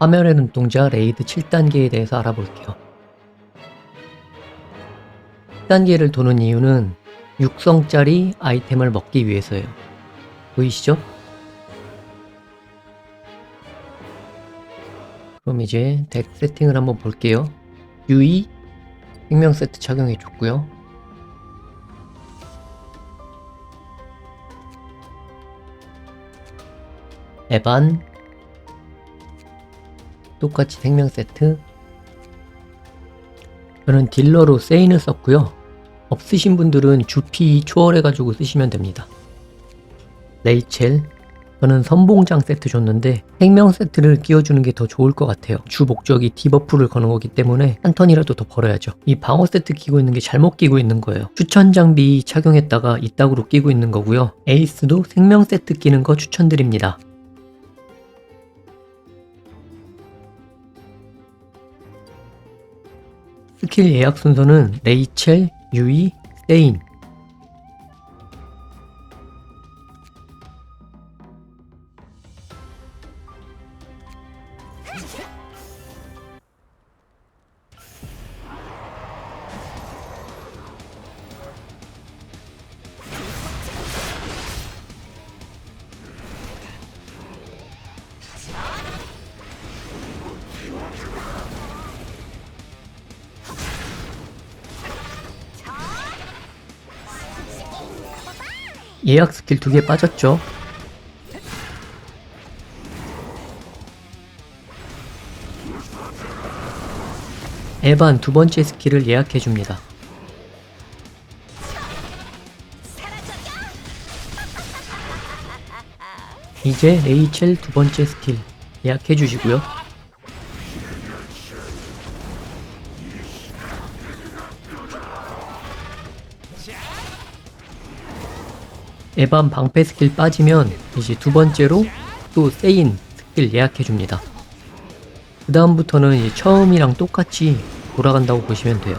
화면의 눈동자 레이드 7단계에 대해서 알아볼게요. 7단계를 도는 이유는 육성짜리 아이템을 먹기 위해서예요. 보이시죠? 그럼 이제 덱 세팅을 한번 볼게요. 유이 생명 세트 착용해 줬고요. 에반 똑같이 생명 세트 저는 딜러로 세인을 썼고요. 없으신 분들은 주피 초월해가지고 쓰시면 됩니다. 레이첼 저는 선봉장 세트 줬는데 생명 세트를 끼워주는 게 더 좋을 것 같아요. 주 목적이 디버프를 거는 거기 때문에 한 턴이라도 더 벌어야죠. 이 방어 세트 끼고 있는 게 잘못 끼고 있는 거예요. 추천 장비 착용했다가 이따구로 끼고 있는 거고요. 에이스도 생명 세트 끼는 거 추천드립니다. 스킬 예약 순서는 레이첼, 유이, 세인 예약 스킬 두 개 빠졌죠? 에반 두 번째 스킬을 예약해 줍니다. 이제 레이첼 두 번째 스킬 예약해 주시고요. 에반 방패 스킬 빠지면 이제 두 번째로 또 세인 스킬 예약해 줍니다. 그 다음부터는 처음이랑 똑같이 돌아간다고 보시면 돼요.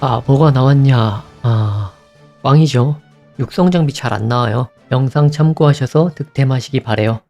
아, 뭐가 나왔냐. 아, 꽝이죠. 육성 장비 잘 안 나와요. 영상 참고하셔서 득템하시기 바래요.